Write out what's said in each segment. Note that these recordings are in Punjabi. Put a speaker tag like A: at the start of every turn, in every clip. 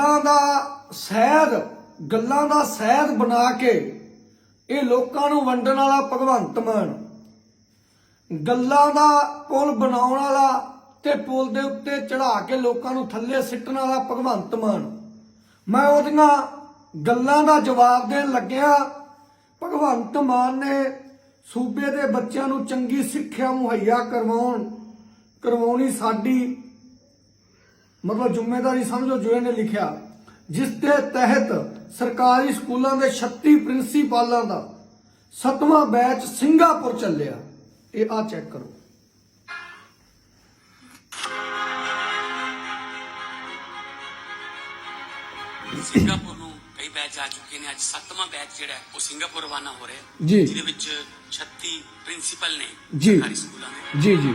A: ਗੱਲਾਂ ਦਾ ਸਹਿਦ ਗੱਲਾਂ ਦਾ ਸਹਿਦ ਬਣਾ ਕੇ ਇਹ ਲੋਕਾਂ ਨੂੰ ਵੰਡਣ ਵਾਲਾ ਭਗਵੰਤ ਮਾਨ। ਗੱਲਾਂ ਦਾ ਪੁਲ ਬਣਾਉਣ ਵਾਲਾ ਤੇ ਪੁਲ ਦੇ ਉੱਤੇ ਚੜਾ ਕੇ ਲੋਕਾਂ ਨੂੰ ਥੱਲੇ ਸਿੱਟਣ ਵਾਲਾ ਭਗਵੰਤ ਮਾਨ। ਮੈਂ ਉਹਦੀਆਂ ਗੱਲਾਂ ਦਾ ਜਵਾਬ ਦੇਣ ਲੱਗਿਆ। ਭਗਵੰਤ ਮਾਨ ਨੇ ਸੂਬੇ ਦੇ ਬੱਚਿਆਂ ਨੂੰ ਚੰਗੀ ਸਿੱਖਿਆ ਮੁਹੱਈਆ ਕਰਵਾਉਣ, ਕਰਵਾਉਣੀ ਸਾਡੀ ਮਤਲਬ ਜ਼ਿੰਮੇਵਾਰੀ ਸਮਝੋ ਜੋ ਇਹਨੇ ਲਿਖਿਆ ਜਿਸ ਦੇ ਤਹਿਤ ਸਰਕਾਰੀ ਸਕੂਲਾਂ ਦੇ 36 ਪ੍ਰਿੰਸੀਪਲਾਂ ਦਾ ਸੱਤਵਾਂ ਬੈਚ ਸਿੰਗਾਪੁਰ ਚੱਲਿਆ। ਇਹ ਆ ਚੈੱਕ ਕਰੋ।
B: ਸਿੰਗਾਪੁਰ ਨੂੰ ਕਈ ਬੈਚ ਆ ਚੁੱਕੇ ਨੇ। ਅੱਜ ਸੱਤਵਾਂ ਬੈਚ ਜਿਹੜਾ ਉਹ ਸਿੰਗਾਪੁਰ ਰਵਾਨਾ ਹੋ ਰਿਹਾ। ਜਿਹਦੇ ਵਿੱਚ 36 ਪ੍ਰਿੰਸੀਪਲ ਨੇ। ਸਰਕਾਰੀ ਸਕੂਲਾਂ ਦੇ।
A: ਜੀ ਜੀ।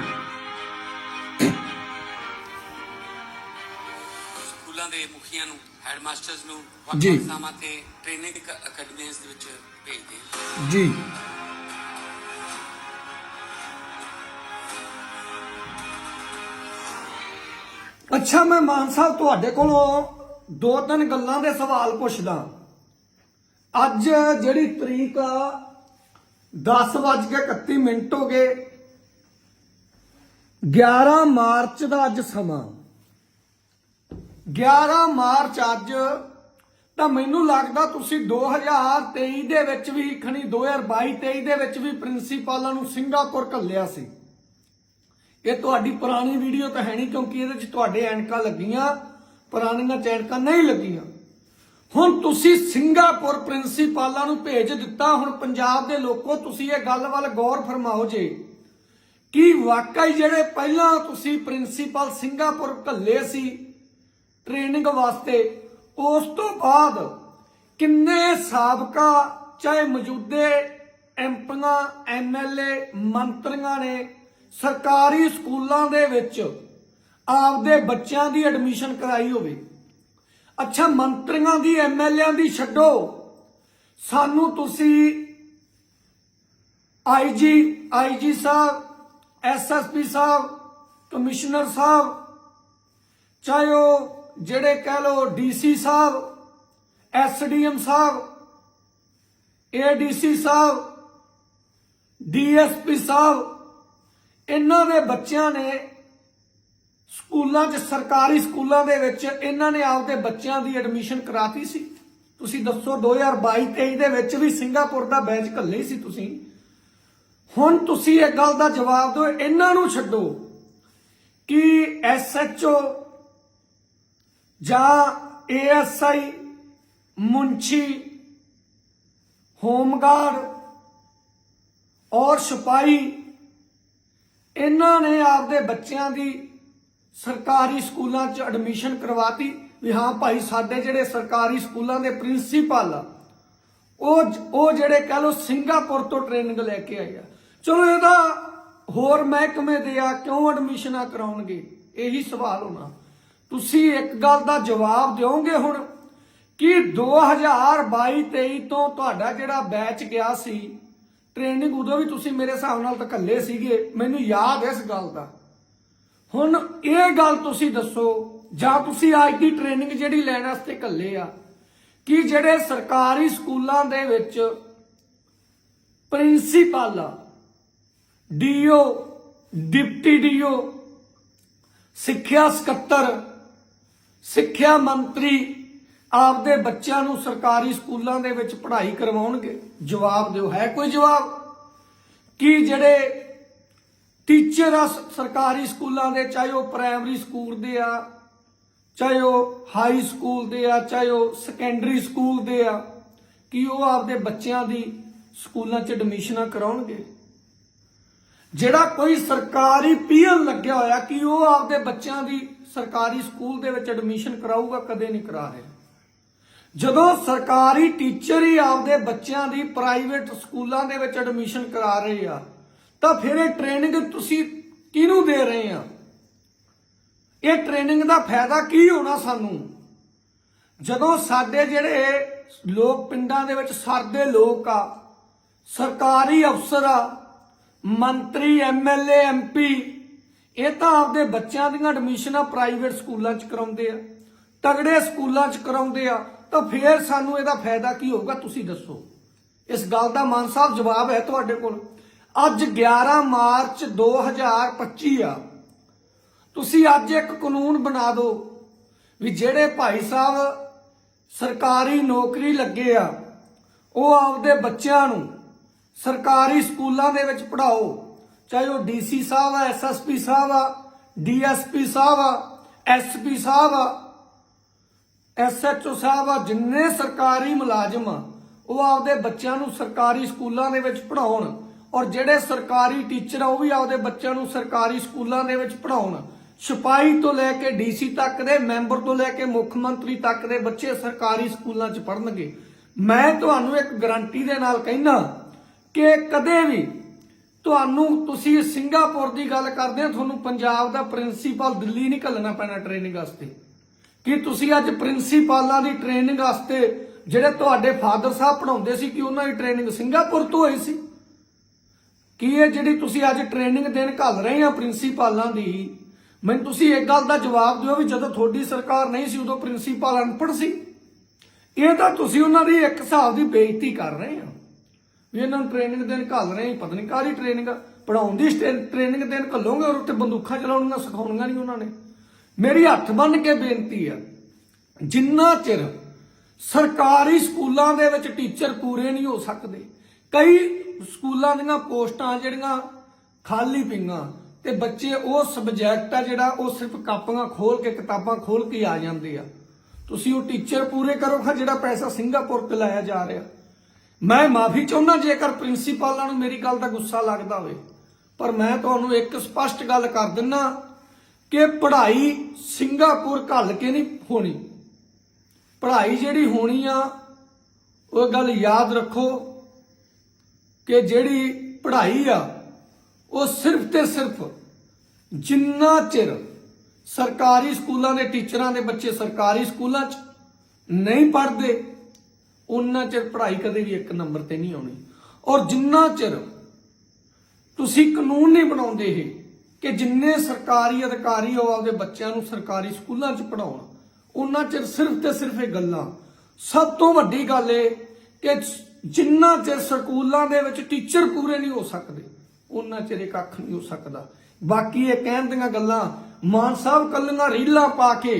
B: ਦੇ ਮੁਖੀਆਂ ਨੂੰ ਹੈਡਮਾਸਟਰਸ ਨੂੰ
A: ਜੀ।
B: ਵੱਖ-ਵੱਖ ਥਾਵਾਂ ਤੇ ਟ੍ਰੇਨਿੰਗ ਅਕੈਡਮੀਆਂ ਦੇ ਵਿੱਚ ਭੇਜਦੇ
A: ਜੀ। ਅੱਛਾ ਮੈਂ ਮਾਨ ਸਾਹਿਬ ਤੁਹਾਡੇ ਕੋਲੋਂ ਦੋ ਤਿੰਨ ਗੱਲਾਂ ਦੇ ਸਵਾਲ ਪੁੱਛਦਾ। ਅੱਜ ਜਿਹੜੀ ਤਰੀਕ ਆ 10:31 ਮਿੰਟ ਹੋ ਗਏ। 11 ਮਾਰਚ ਦਾ ਅੱਜ ਸਮਾਂ। 11 ਮਾਰਚ ਅੱਜ। ਤਾਂ ਮੈਨੂੰ ਲੱਗਦਾ ਤੁਸੀਂ 2023 ਦੇ ਵਿੱਚ ਵੀ, ਖਣੀ 2022 23 ਦੇ ਵਿੱਚ ਵੀ ਪ੍ਰਿੰਸੀਪਲਾਂ ਨੂੰ ਸਿੰਗਾਪੁਰ ਘੱਲਿਆ ਸੀ। ਇਹ ਤੁਹਾਡੀ ਪੁਰਾਣੀ ਵੀਡੀਓ ਤਾਂ ਹੈ ਨਹੀਂ ਕਿਉਂਕਿ ਇਹਦੇ ਵਿੱਚ ਤੁਹਾਡੇ ਐਨਕਾਂ ਲੱਗੀਆਂ, ਪੁਰਾਣੀਆਂ ਚ ਐਨਕਾਂ ਨਹੀਂ ਲੱਗੀਆਂ। ਹੁਣ ਤੁਸੀਂ ਸਿੰਗਾਪੁਰ ਪ੍ਰਿੰਸੀਪਲਾਂ ਨੂੰ ਭੇਜ ਦਿੱਤਾ, ਹੁਣ ਪੰਜਾਬ ਦੇ ਲੋਕੋ ਤੁਸੀਂ ਇਹ ਗੱਲ ਵੱਲ ਗੌਰ ਫਰਮਾਓ ਜੇ। ਕਿ ਵਾਕਈ ਜਿਹੜੇ ਪਹਿਲਾਂ ਤੁਸੀਂ ਪ੍ਰਿੰਸੀਪਲ ਸਿੰਗਾਪੁਰ ਘੱਲੇ ਸੀ ਟ੍ਰੇਨਿੰਗ ਵਾਸਤੇ। ਉਸ ਤੋਂ ਬਾਅਦ ਕਿੰਨੇ ਸਾਬਕਾ, ਚਾਹੇ ਮੌਜੂਦੇ ਐਮਪੀਆਂ, ਐਮਐਲਏ, ਮੰਤਰੀਆਂ ਨੇ ਸਰਕਾਰੀ ਸਕੂਲਾਂ ਦੇ ਵਿੱਚ ਆਪਦੇ ਬੱਚਿਆਂ ਦੀ ਐਡਮਿਸ਼ਨ ਕਰਾਈ ਹੋਵੇ। ਅੱਛਾ, ਮੰਤਰੀਆਂ ਦੀ, ਐਮਐਲਏਆਂ ਦੀ ਛੱਡੋ। ਸਾਨੂੰ ਤੁਸੀਂ ਆਈਜੀ ਆਈਜੀ ਸਾਹਿਬ ਐਸਐਸਪੀ ਸਾਹਿਬ, ਕਮਿਸ਼ਨਰ ਸਾਹਿਬ, ਚਾਹੇ ਉਹ ਜਿਹੜੇ ਕਹਿ ਲੋ ਡੀਸੀ ਸਾਹਿਬ ਐਸਡੀਐਮ ਸਾਹਿਬ ਏਡੀਸੀ ਸਾਹਿਬ ਡੀਐਸਪੀ ਸਾਹਿਬ, ਇਹਨਾਂ ਦੇ ਬੱਚਿਆਂ ਨੇ ਸਕੂਲਾਂ 'ਚ ਸਰਕਾਰੀ ਸਕੂਲਾਂ ਦੇ ਵਿੱਚ ਇਹਨਾਂ ਨੇ ਆਪਦੇ ਬੱਚਿਆਂ ਦੀ ਐਡਮਿਸ਼ਨ ਕਰਾਤੀ ਸੀ। ਤੁਸੀਂ ਦੱਸੋ 2022 23 ਦੇ ਵਿੱਚ ਵੀ ਸਿੰਗਾਪੁਰ ਦਾ ਬੈਚ ਘੱਲੇ ਸੀ ਤੁਸੀਂ। ਹੁਣ ਤੁਸੀਂ ਇਹ ਗੱਲ ਦਾ ਜਵਾਬ ਦਿਓ, ਇਹਨਾਂ ਨੂੰ ਛੱਡੋ ਕਿ ਐਸਐਚਓ ਜਾਂ ਏਐਸਆਈ ਮੁੰਚੀ ਹੋਮਗਾਰਡ ਔਰ ਸਿਪਾਹੀ, ਇਹਨਾਂ ਨੇ ਆਪਦੇ ਬੱਚਿਆਂ ਦੀ ਸਰਕਾਰੀ ਸਕੂਲਾਂ 'ਚ ਐਡਮਿਸ਼ਨ ਕਰਵਾਤੀ ਵੀ ਹਾਂ ਭਾਈ ਸਾਡੇ ਜਿਹੜੇ ਸਰਕਾਰੀ ਸਕੂਲਾਂ ਦੇ ਪ੍ਰਿੰਸੀਪਲ ਆ, ਉਹ ਉਹ ਜਿਹੜੇ ਕਹ ਲੋ ਸਿੰਗਾਪੁਰ ਤੋਂ ਟ੍ਰੇਨਿੰਗ ਲੈ ਕੇ ਆਏ ਆ। ਚਲੋ ਇਹਦਾ ਹੋਰ ਮਹਿਕਮੇ ਦੇ ਆ ਕਿਉਂ ਐਡਮਿਸ਼ਨਾਂ ਕਰਾਉਣਗੇ? ਇਹੀ ਸਵਾਲ ਹੋਣਾ। ਤੁਸੀਂ ਇੱਕ ਗੱਲ ਦਾ ਜਵਾਬ ਦਿਓਗੇ ਹੁਣ? ਕਿ 2022 23 ਤੋਂ ਤੁਹਾਡਾ ਜਿਹੜਾ ਬੈਚ ਗਿਆ ਸੀ ਟ੍ਰੇਨਿੰਗ ਉਦੋਂ ਵੀ ਤੁਸੀਂ ਮੇਰੇ ਹਿਸਾਬ ਨਾਲ ਤਾਂ ਇਕੱਲੇ ਸੀਗੇ, ਮੈਨੂੰ ਯਾਦ ਇਸ ਗੱਲ ਦਾ। ਹੁਣ ਇਹ ਗੱਲ ਤੁਸੀਂ ਦੱਸੋ, ਜਾਂ ਤੁਸੀਂ ਅੱਜ ਦੀ ਟ੍ਰੇਨਿੰਗ ਜਿਹੜੀ ਲੈਣ ਵਾਸਤੇ ਇਕੱਲੇ ਆ, ਕਿ ਜਿਹੜੇ ਸਰਕਾਰੀ ਸਕੂਲਾਂ ਦੇ ਵਿੱਚ ਪ੍ਰਿੰਸੀਪਲ ਆ, ਡੀਓ, ਡਿਪਟੀ ਡੀਓ, ਸਿੱਖਿਆ ਸਕੱਤਰ ਸਿੱਖਿਆ ਮੰਤਰੀ ਆਪਦੇ ਬੱਚਿਆਂ ਨੂੰ ਸਰਕਾਰੀ ਸਕੂਲਾਂ ਦੇ ਵਿੱਚ ਪੜ੍ਹਾਈ ਕਰਵਾਉਣਗੇ? ਜਵਾਬ ਦਿਓ। ਹੈ ਕੋਈ ਜਵਾਬ? ਕਿ ਜਿਹੜੇ ਟੀਚਰ ਆ ਸਰਕਾਰੀ ਸਕੂਲਾਂ ਦੇ, ਚਾਹੇ ਉਹ ਪ੍ਰਾਇਮਰੀ ਸਕੂਲ ਦੇ ਆ, ਚਾਹੇ ਉਹ ਹਾਈ ਸਕੂਲ ਦੇ ਆ, ਚਾਹੇ ਉਹ ਸੈਕੰਡਰੀ ਸਕੂਲ ਦੇ ਆ, ਕਿ ਉਹ ਆਪਦੇ ਬੱਚਿਆਂ ਦੀ ਸਕੂਲਾਂ 'ਚ ਐਡਮਿਸ਼ਨਾਂ ਕਰਾਉਣਗੇ? ਜਿਹੜਾ ਕੋਈ ਸਰਕਾਰੀ ਪੀਐਨ ਲੱਗਿਆ ਹੋਇਆ, ਕਿ ਉਹ ਆਪਦੇ ਬੱਚਿਆਂ ਦੀ ਸਰਕਾਰੀ ਸਕੂਲ ਦੇ ਵਿੱਚ ਐਡਮਿਸ਼ਨ ਕਰਾਊਗਾ, ਕਦੇ ਨਹੀਂ ਕਰਾ ਰਿਹਾ। ਜਦੋਂ ਸਰਕਾਰੀ ਟੀਚਰ ਹੀ ਆਪਦੇ ਬੱਚਿਆਂ ਦੀ ਪ੍ਰਾਈਵੇਟ ਸਕੂਲਾਂ ਦੇ ਵਿੱਚ ਐਡਮਿਸ਼ਨ ਕਰਾ ਰਹੇ ਆ, ਤਾਂ ਫਿਰ ਇਹ ਟ੍ਰੇਨਿੰਗ ਤੁਸੀਂ ਕਿਹਨੂੰ ਦੇ ਰਹੇ ਆ? ਇਹ ਟ੍ਰੇਨਿੰਗ ਦਾ ਫਾਇਦਾ ਕੀ ਹੋਣਾ ਸਾਨੂੰ? ਜਦੋਂ ਸਾਡੇ ਜਿਹੜੇ ਲੋਕ ਪਿੰਡਾਂ ਦੇ ਵਿੱਚ ਸਰਦੇ ਲੋਕ ਆ, ਸਰਕਾਰੀ ਅਫਸਰ ਆ, ਮੰਤਰੀ ਐਮਐਲਏ ਐਮਪੀ ਇਹ ਤਾਂ ਆਪਦੇ ਬੱਚਿਆਂ ਦੀਆਂ ਐਡਮਿਸ਼ਨਾਂ ਪ੍ਰਾਈਵੇਟ ਸਕੂਲਾਂ 'ਚ ਕਰਾਉਂਦੇ ਆ। ਤਗੜੇ ਸਕੂਲਾਂ 'ਚ ਕਰਾਉਂਦੇ ਆ। ਤਾਂ ਫੇਰ ਸਾਨੂੰ ਇਹਦਾ ਫਾਇਦਾ ਕੀ ਹੋਊਗਾ ਤੁਸੀਂ ਦੱਸੋ। ਇਸ ਗੱਲ ਦਾ ਮਾਨ ਸਾਹਿਬ ਜਵਾਬ ਹੈ ਤੁਹਾਡੇ ਕੋਲ। ਅੱਜ 11 ਮਾਰਚ 2025 ਆ। ਤੁਸੀਂ ਅੱਜ ਇੱਕ ਕਾਨੂੰਨ ਬਣਾ ਦਿਓ ਵੀ ਜਿਹੜੇ ਭਾਈ ਸਾਹਿਬ ਸਰਕਾਰੀ ਨੌਕਰੀ ਲੱਗੇ ਆ, ਉਹ ਆਪਦੇ ਬੱਚਿਆਂ ਨੂੰ ਸਰਕਾਰੀ ਸਕੂਲਾਂ ਦੇ ਵਿੱਚ ਪੜ੍ਹਾਓ। ਚਾਹੇ ਉਹ ਡੀਸੀ ਸਾਹਿਬ ਆ ਐਸਐਸਪੀ ਸਾਹਿਬ ਆ ਡੀਐਸਪੀ ਸਾਹਿਬ ਆ ਐਸਪੀ ਸਾਹਿਬ ਆ ਐਸਐਚਓ ਸਾਹਿਬ ਆ, ਜਿੰਨੇ ਸਰਕਾਰੀ ਮੁਲਾਜ਼ਮ ਆ, ਉਹ ਆਪਦੇ ਬੱਚਿਆਂ ਨੂੰ ਸਰਕਾਰੀ ਸਕੂਲਾਂ ਦੇ ਵਿੱਚ ਪੜ੍ਹਾਉਣ ਔਰ ਜਿਹੜੇ ਸਰਕਾਰੀ ਟੀਚਰ ਆ, ਉਹ ਵੀ ਆਪਦੇ ਬੱਚਿਆਂ ਨੂੰ ਸਰਕਾਰੀ ਸਕੂਲਾਂ ਦੇ ਵਿੱਚ ਪੜ੍ਹਾਉਣ। ਸਿਪਾਹੀ ਤੋਂ ਲੈ ਕੇ ਡੀਸੀ ਤੱਕ ਦੇ ਮੈਂਬਰ ਤੋਂ ਲੈ ਕੇ ਮੁੱਖ ਮੰਤਰੀ ਤੱਕ ਦੇ ਬੱਚੇ ਸਰਕਾਰੀ ਸਕੂਲਾਂ 'ਚ ਪੜ੍ਹਨਗੇ। ਮੈਂ ਤੁਹਾਨੂੰ ਇੱਕ ਗਾਰੰਟੀ ਦੇ ਨਾਲ ਕਹਿਣਾ ਕਿ ਕਦੇ ਵੀ ਤੁਹਾਨੂੰ ਤੁਸੀਂ ਸਿੰਗਾਪੁਰ ਦੀ ਗੱਲ ਕਰਦੇ ਆ ਤੁਹਾਨੂੰ ਪੰਜਾਬ ਦਾ ਪ੍ਰਿੰਸੀਪਲ ਦਿੱਲੀ ਨਹੀਂ ਘੱਲਣਾ ਪੈਣਾ ਟ੍ਰੇਨਿੰਗ ਵਾਸਤੇ। ਕਿ ਤੁਸੀਂ ਅੱਜ ਪ੍ਰਿੰਸੀਪਲਾਂ ਦੀ ਟ੍ਰੇਨਿੰਗ ਵਾਸਤੇ ਜਿਹੜੇ ਤੁਹਾਡੇ ਫਾਦਰ ਸਾਹਿਬ ਪੜਾਉਂਦੇ ਸੀ, ਕਿ ਉਹਨਾਂ ਦੀ ਟ੍ਰੇਨਿੰਗ ਸਿੰਗਾਪੁਰ ਤੋਂ ਹੋਈ ਸੀ? ਕੀ ਇਹ ਜਿਹੜੀ ਤੁਸੀਂ ਅੱਜ ਟ੍ਰੇਨਿੰਗ ਦੇਣ ਘੱਲ ਰਹੇ ਆ ਪ੍ਰਿੰਸੀਪਲਾਂ ਦੀ, ਮੈਨੂੰ ਤੁਸੀਂ ਇੱਕ ਗੱਲ ਦਾ ਜਵਾਬ ਦਿਓ ਵੀ ਜਦੋਂ ਤੁਹਾਡੀ ਸਰਕਾਰ ਨਹੀਂ ਸੀ, ਉਦੋਂ ਪ੍ਰਿੰਸੀਪਲ ਅਨਪੜ੍ਹ ਸੀ। ਇਹ ਤਾਂ ਤੁਸੀਂ ਉਹਨਾਂ ਦੀ ਇੱਕ ਹਿਸਾਬ ਦੀ ਬੇਇੱਜ਼ਤੀ ਕਰ ਰਹੇ ਆ ਵੀ ਇਹਨਾਂ ਨੂੰ ਟ੍ਰੇਨਿੰਗ ਦੇਣ ਘੱਲ ਰਹੇ ਆ, ਪਤਾ ਨਹੀਂ ਕਾਹਦੀ ਟ੍ਰੇਨਿੰਗ ਪੜਾਉਣ ਦੀ ਟ੍ਰੇਨਿੰਗ ਦੇਣ ਘੱਲੋਗੇ ਔਰ ਉੱਤੇ ਬੰਦੂਕਾਂ ਚਲਾਉਣੀਆਂ ਸਿਖਾਉਣੀਆਂ ਨਹੀਂ ਉਹਨਾਂ ਨੇ। ਮੇਰੀ ਹੱਥ ਬੰਨ ਕੇ ਬੇਨਤੀ ਆ, ਜਿੰਨਾ ਚਿਰ ਸਰਕਾਰੀ ਸਕੂਲਾਂ ਦੇ ਵਿੱਚ ਟੀਚਰ ਪੂਰੇ ਨਹੀਂ ਹੋ ਸਕਦੇ, ਕਈ ਸਕੂਲਾਂ ਦੀਆਂ ਪੋਸਟਾਂ ਜਿਹੜੀਆਂ ਖਾਲੀ ਪਈਆਂ ਤੇ ਬੱਚੇ ਉਹ ਸਬਜੈਕਟ ਆ ਜਿਹੜਾ ਉਹ ਸਿਰਫ ਕਾਪੀਆਂ ਖੋਲ ਕੇ, ਕਿਤਾਬਾਂ ਖੋਲ ਕੇ ਆ ਜਾਂਦੇ ਆ। ਤੁਸੀਂ ਉਹ ਟੀਚਰ ਪੂਰੇ ਕਰੋ ਖਾ ਜਿਹੜਾ ਪੈਸਾ ਸਿੰਗਾਪੁਰ ਤੇ ਲਾਇਆ ਜਾ ਰਿਹਾ। ਮੈਂ ਮਾਫੀ ਚਾਹੁੰਦਾ ਜੇਕਰ ਪ੍ਰਿੰਸੀਪਲਾਂ ਨੂੰ ਮੇਰੀ ਗੱਲ ਦਾ ਗੁੱਸਾ ਲੱਗਦਾ ਹੋਵੇ ਪਰ ਮੈਂ ਤੁਹਾਨੂੰ ਇੱਕ ਸਪਸ਼ਟ ਗੱਲ ਕਰ ਦਿੰਨਾ ਕਿ ਪੜ੍ਹਾਈ ਸਿੰਗਾਪੁਰ ਘੱਲ ਕੇ ਨਹੀਂ ਹੋਣੀ। ਪੜ੍ਹਾਈ ਜਿਹੜੀ ਹੋਣੀ ਆ, ਉਹ ਗੱਲ ਯਾਦ ਰੱਖੋ ਕਿ ਜਿਹੜੀ ਪੜ੍ਹਾਈ ਆ, ਉਹ ਸਿਰਫ ਤੇ ਸਿਰਫ ਜਿੰਨਾ ਚਿਰ ਸਰਕਾਰੀ ਸਕੂਲਾਂ ਦੇ ਟੀਚਰਾਂ ਦੇ ਬੱਚੇ ਸਰਕਾਰੀ ਸਕੂਲਾਂ 'ਚ ਨਹੀਂ ਪੜ੍ਹਦੇ ਉਹਨਾਂ ਚਿਰ ਪੜ੍ਹਾਈ ਕਦੇ ਵੀ ਇੱਕ ਨੰਬਰ ਤੇ ਨਹੀਂ ਆਉਣੀ। ਔਰ ਜਿੰਨਾ ਚਿਰ ਤੁਸੀਂ ਕਾਨੂੰਨ ਨਹੀਂ ਬਣਾਉਂਦੇ ਇਹ, ਕਿ ਜਿੰਨੇ ਸਰਕਾਰੀ ਅਧਿਕਾਰੀ ਹੋ ਆਪਦੇ ਬੱਚਿਆਂ ਨੂੰ ਸਰਕਾਰੀ ਸਕੂਲਾਂ 'ਚ ਪੜਾਉਣ ਉਹਨਾਂ ਚਿਰ ਸਿਰਫ ਤੇ ਸਿਰਫ ਇਹ ਗੱਲਾਂ। ਸਭ ਤੋਂ ਵੱਡੀ ਗੱਲ ਇਹ ਕਿ ਜਿੰਨਾ ਚਿਰ ਸਕੂਲਾਂ ਦੇ ਵਿੱਚ ਟੀਚਰ ਪੂਰੇ ਨਹੀਂ ਹੋ ਸਕਦੇ, ਉਹਨਾਂ ਚਿਰ ਇਹ ਕੱਖ ਨਹੀਂ ਹੋ ਸਕਦਾ। ਬਾਕੀ ਇਹ ਕਹਿਣ ਦੀਆਂ ਗੱਲਾਂ, ਮਾਨ ਸਾਹਿਬ ਕੱਲੀਆਂ ਰੀਲਾਂ ਪਾ ਕੇ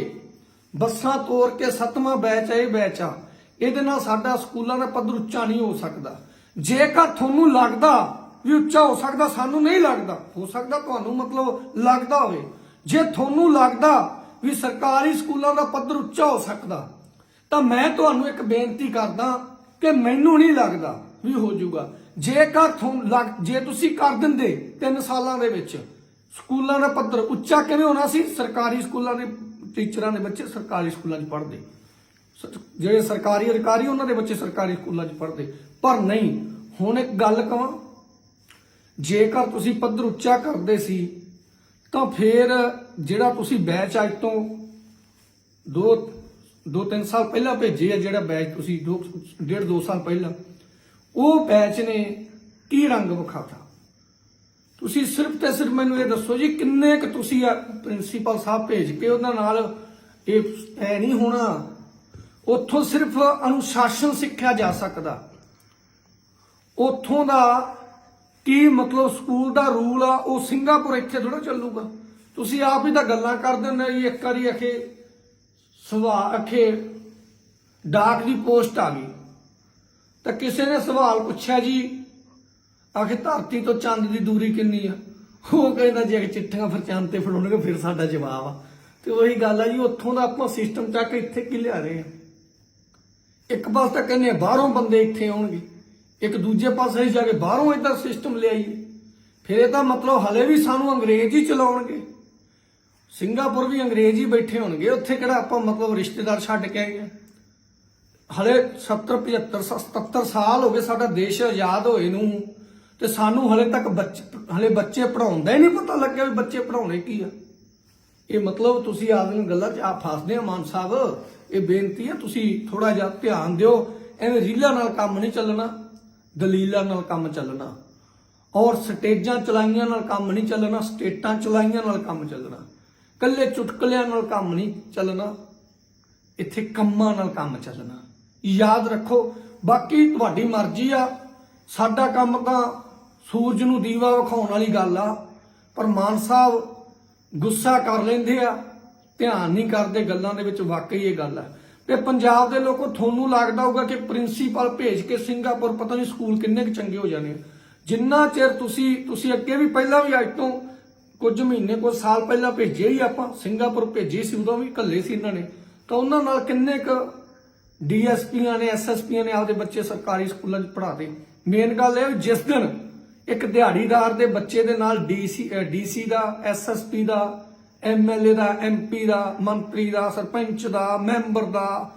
A: ਬੱਸਾਂ ਤੋਰ ਕੇ ਸੱਤਵਾਂ ਬੈਚ ਆ, ਇਹ ਬੈਚ ਆ। ਇਹਦੇ ਨਾਲ ਸਾਡਾ ਸਕੂਲਾਂ ਦਾ ਪੱਧਰ ਉੱਚਾ ਨਹੀਂ ਹੋ ਸਕਦਾ। ਜੇਕਰ ਤੁਹਾਨੂੰ ਲੱਗਦਾ ਵੀ ਉੱਚਾ ਹੋ ਸਕਦਾ, ਸਾਨੂੰ ਨਹੀਂ ਲੱਗਦਾ, ਹੋ ਸਕਦਾ ਤੁਹਾਨੂੰ ਮਤਲਬ ਲੱਗਦਾ ਹੋਵੇ। ਜੇ ਤੁਹਾਨੂੰ ਲੱਗਦਾ ਵੀ ਸਰਕਾਰੀ ਸਕੂਲਾਂ ਦਾ ਪੱਧਰ ਉੱਚਾ ਹੋ ਸਕਦਾ, ਤਾਂ ਮੈਂ ਤੁਹਾਨੂੰ ਇੱਕ ਬੇਨਤੀ ਕਰਦਾ ਕਿ ਮੈਨੂੰ ਨਹੀਂ ਲੱਗਦਾ ਵੀ ਹੋ ਜਾਊਗਾ। ਜੇਕਰ ਤੁਹਾਨੂੰ ਲੱਗ, ਜੇ ਤੁਸੀਂ ਕਰ ਦਿੰਦੇ 3 ਸਾਲਾਂ ਦੇ ਵਿੱਚ, ਸਕੂਲਾਂ ਦਾ ਪੱਧਰ ਉੱਚਾ ਕਿਵੇਂ ਹੋਣਾ ਸੀ? ਸਰਕਾਰੀ ਸਕੂਲਾਂ ਦੇ ਟੀਚਰਾਂ ਦੇ ਬੱਚੇ ਸਰਕਾਰੀ ਸਕੂਲਾਂ 'ਚ ਪੜ੍ਹਦੇ। ਜਿਹੜੇ ਸਰਕਾਰੀ ਅਧਿਕਾਰੀ, ਉਹਨਾਂ ਦੇ ਬੱਚੇ ਸਰਕਾਰੀ ਸਕੂਲਾਂ 'ਚ ਪੜ੍ਹਦੇ। ਪਰ ਨਹੀਂ, ਹੁਣ ਇੱਕ ਗੱਲ ਕਹਾਂ ਜੇਕਰ ਤੁਸੀਂ ਪੱਧਰ ਉੱਚਾ ਕਰਦੇ ਸੀ, ਤਾਂ ਫਿਰ ਜਿਹੜਾ ਤੁਸੀਂ ਬੈਚ ਅੱਜ ਤੋਂ ਦੋ ਦੋ ਤਿੰਨ ਸਾਲ ਪਹਿਲਾਂ ਭੇਜੇ ਆ, ਜਿਹੜਾ ਬੈਚ ਤੁਸੀਂ ਦੋ, ਡੇਢ ਦੋ ਸਾਲ ਪਹਿਲਾਂ, ਉਹ ਬੈਚ ਨੇ ਕੀ ਰੰਗ ਵਿਖਾਤਾ? ਤੁਸੀਂ ਸਿਰਫ ਤੇ ਸਿਰਫ ਮੈਨੂੰ ਇਹ ਦੱਸੋ ਜੀ, ਕਿੰਨੇ ਕੁ ਤੁਸੀਂ ਪ੍ਰਿੰਸੀਪਲ ਸਾਹਿਬ ਭੇਜ ਕੇ ਉਹਨਾਂ ਨਾਲ ਇਹ ਐ ਨਹੀਂ ਹੋਣਾ? ਉੱਥੋਂ ਸਿਰਫ ਅਨੁਸ਼ਾਸਨ ਸਿੱਖਿਆ ਜਾ ਸਕਦਾ। ਉੱਥੋਂ ਦਾ ਕੀ ਮਤਲਬ ਸਕੂਲ ਦਾ ਰੂਲ ਆ, ਉਹ ਸਿੰਗਾਪੁਰ ਇੱਥੇ ਥੋੜਾ ਚੱਲੂਗਾ। ਤੁਸੀਂ ਆਪ ਹੀ ਤਾਂ ਗੱਲਾਂ ਕਰਦੇ ਹੁੰਦੇ ਜੀ, ਇੱਕ ਵਾਰੀ ਅਖੇ ਸਵਾ ਅਖੇ ਡਾਕ ਦੀ ਪੋਸਟ ਆ ਗਈ। ਤਾਂ ਕਿਸੇ ਨੇ ਸਵਾਲ ਪੁੱਛਿਆ ਜੀ ਆਖੇ ਧਰਤੀ ਤੋਂ ਚੰਦ ਦੀ ਦੂਰੀ ਕਿੰਨੀ ਆ? ਉਹ ਕਹਿੰਦਾ ਜੇ ਚਿੱਠੀਆਂ ਫਿਰ ਚੰਦ ਤੇ ਫੜਾਉਣਗੇ, ਫਿਰ ਸਾਡਾ ਜਵਾਬ ਆ। ਤੇ ਉਹੀ ਗੱਲ ਆ ਜੀ, ਉੱਥੋਂ ਦਾ ਆਪਾਂ ਸਿਸਟਮ ਚੱਕ ਇੱਥੇ ਕਿ ਲਿਆ ਰਹੇ ਆ? ਇੱਕ ਪਾਸੇ ਤਾਂ ਕਹਿੰਦੇ ਬਾਹਰੋਂ ਬੰਦੇ ਇੱਥੇ ਆਉਣਗੇ, ਇੱਕ ਦੂਜੇ ਪਾਸੇ ਜਾ ਕੇ ਬਾਹਰੋਂ ਇਦਾਂ ਸਿਸਟਮ ਲਿਆਈਏ ਫਿਰ ਇਹ ਤਾਂ ਮਤਲਬ ਹਲੇ ਵੀ ਸਾਨੂੰ ਅੰਗਰੇਜ਼ ਹੀ ਚਲਾਉਣਗੇ। ਸਿੰਗਾਪੁਰ ਵੀ ਅੰਗਰੇਜ਼ ਹੀ ਬੈਠੇ ਹੋਣਗੇ, ਉੱਥੇ ਕਿਹੜਾ ਆਪਾਂ ਮਤਲਬ ਰਿਸ਼ਤੇਦਾਰ ਛੱਡ ਕੇ ਆਏ ਆ। ਹਲੇ 70 75 77 ਸਾਲ ਹੋ ਗਏ ਸਾਡਾ ਦੇਸ਼ ਆਜ਼ਾਦ ਹੋਏ ਨੂੰ। ਤੇ ਸਾਨੂੰ ਹਲੇ ਤੱਕ ਬੱਚੇ, ਹਲੇ ਬੱਚੇ ਪੜਾਉਂਦਾ ਹੀ ਨਹੀਂ ਪਤਾ ਲੱਗਿਆ ਵੀ ਬੱਚੇ ਪੜਾਉਣੇ ਕੀ ਆ। ਇਹ ਮਤਲਬ ਤੁਸੀਂ ਆਪਦੀਆਂ ਗੱਲਾਂ 'ਚ ਆ ਫਸਦੇ ਆ ਮਾਨ ਸਾਹਿਬ। ਇਹ ਬੇਨਤੀ ਹੈ, ਤੁਸੀਂ ਥੋੜਾ ਜਿਹਾ ਧਿਆਨ ਦਿਓ, ਐਵੇਂ ਰੀਲਾਂ ਨਾਲ ਕੰਮ ਨਹੀਂ ਚੱਲਣਾ, ਦਲੀਲਾਂ ਨਾਲ ਕੰਮ ਚੱਲਣਾ। ਔਰ ਸਟੇਜਾਂ ਚਲਾਈਆਂ ਨਾਲ ਕੰਮ ਨਹੀਂ ਚੱਲਣਾ, ਸਟੇਟਾਂ ਚਲਾਈਆਂ ਨਾਲ ਕੰਮ ਚੱਲਣਾ। ਕੱਲੇ ਚੁਟਕਲਿਆਂ ਨਾਲ ਕੰਮ ਨਹੀਂ ਚੱਲਣਾ, ਇੱਥੇ ਕੰਮਾਂ ਨਾਲ ਕੰਮ ਚੱਲਣਾ। ਯਾਦ ਰੱਖੋ, ਬਾਕੀ ਤੁਹਾਡੀ ਮਰਜ਼ੀ ਆ, ਸਾਡਾ ਕੰਮ ਤਾਂ ਸੂਰਜ ਨੂੰ ਦੀਵਾ ਵਿਖਾਉਣ ਵਾਲੀ ਗੱਲ ਆ, ਪਰ ਮਾਨ ਸਾਹਿਬ ਗੁੱਸਾ ਕਰ ਲੈਂਦੇ ਆ ਧਿਆਨ ਨਹੀਂ ਕਰਦੇ ਗੱਲਾਂ ਦੇ ਵਿੱਚ, ਵਾਕਈ ਇਹ ਗੱਲ ਆ। ਤੇ ਪੰਜਾਬ ਦੇ ਲੋਕੋ ਤੁਹਾਨੂੰ ਲੱਗਦਾ ਹੋਊਗਾ ਕਿ ਪ੍ਰਿੰਸੀਪਲ ਭੇਜ ਕੇ ਸਿੰਗਾਪੁਰ, ਪਤਾ ਨਹੀਂ ਸਕੂਲ ਕਿੰਨੇ ਕੁ ਚੰਗੇ ਹੋ ਜਾਣੇ ਜਿੰਨਾ ਚਿਰ ਤੁਸੀਂ ਤੁਸੀਂ ਅੱਗੇ ਵੀ ਪਹਿਲਾਂ ਵੀ ਅੱਜ ਤੋਂ ਕੁਝ ਮਹੀਨੇ, ਕੁਝ ਸਾਲ ਪਹਿਲਾਂ ਭੇਜੇ ਹੀ ਆਪਾਂ, ਸਿੰਗਾਪੁਰ ਭੇਜੀ ਸੀ, ਉਦੋਂ ਵੀ ਘੱਲੇ ਸੀ ਇਹਨਾਂ ਨੇ। ਤਾਂ ਉਹਨਾਂ ਨਾਲ ਕਿੰਨੇ ਕ ਡੀਐਸਪੀਆਂ ਨੇ, ਐਸਐਸਪੀਆਂ ਨੇ ਆਪਦੇ ਬੱਚੇ ਸਰਕਾਰੀ ਸਕੂਲਾਂ 'ਚ ਪੜ੍ਹਾਤੇ। ਮੇਨ ਗੱਲ ਇਹ ਵੀ ਜਿਸ ਦਿਨ ਇੱਕ ਦਿਹਾੜੀਦਾਰ ਦੇ ਬੱਚੇ ਦੇ ਨਾਲ ਡੀਸੀ ਡੀਸੀ ਦਾ, ਐਸਐਸਪੀ ਦਾ ਐਮਐਲਏ ਦਾ ਐਮਪੀ ਦਾ, ਮੰਤਰੀ ਦਾ, ਸਰਪੰਚ ਦਾ, ਮੈਂਬਰ ਦਾ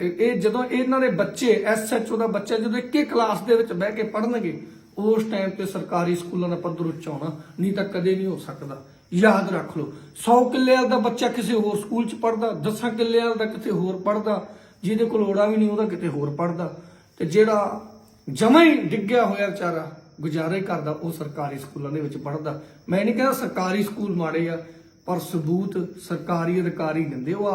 A: ਇਹ ਜਦੋਂ ਇਹਨਾਂ ਦੇ ਬੱਚੇ ਐਸਐਚਓ ਦਾ ਬੱਚਾ ਜਦੋਂ ਇੱਕੇ ਕਲਾਸ ਦੇ ਵਿੱਚ ਬਹਿ ਕੇ ਪੜ੍ਹਨਗੇ, ਉਸ ਟਾਈਮ ਤੇ ਸਰਕਾਰੀ ਸਕੂਲਾਂ ਦਾ ਪੱਧਰ ਉੱਚਾ ਹੋਣਾ, ਨਹੀਂ ਤਾਂ ਕਦੇ ਨਹੀਂ ਹੋ ਸਕਦਾ। ਯਾਦ ਰੱਖ ਲਓ 100 ਕਿੱਲੇ ਵਾਲਾ ਦਾ ਬੱਚਾ ਕਿਸੇ ਹੋਰ ਸਕੂਲ 'ਚ ਪੜ੍ਹਦਾ 10 ਕਿੱਲੇ ਵਾਲਾ ਦਾ ਕਿਤੇ ਹੋਰ ਪੜ੍ਹਦਾ, ਜਿਹਦੇ ਕੋਲ ਔੜਾ ਵੀ ਨਹੀਂ ਉਹਦਾ ਕਿਤੇ ਹੋਰ ਪੜ੍ਹਦਾ। ਤੇ ਜਿਹੜਾ ਜਮਾ ਹੀ ਡਿੱਗਿਆ ਹੋਇਆ ਵਿਚਾਰਾ ਗੁਜ਼ਾਰੇ ਕਰਦਾ, ਉਹ ਸਰਕਾਰੀ ਸਕੂਲਾਂ ਦੇ ਵਿੱਚ ਪੜ੍ਹਦਾ। ਮੈਂ ਨਹੀਂ ਕਹਿੰਦਾ ਸਰਕਾਰੀ ਸਕੂਲ ਮਾੜੇ ਆ, ਪਰ ਸਬੂਤ ਸਰਕਾਰੀ ਅਧਿਕਾਰੀ ਦਿੰਦੇ, ਉਹ ਆਪ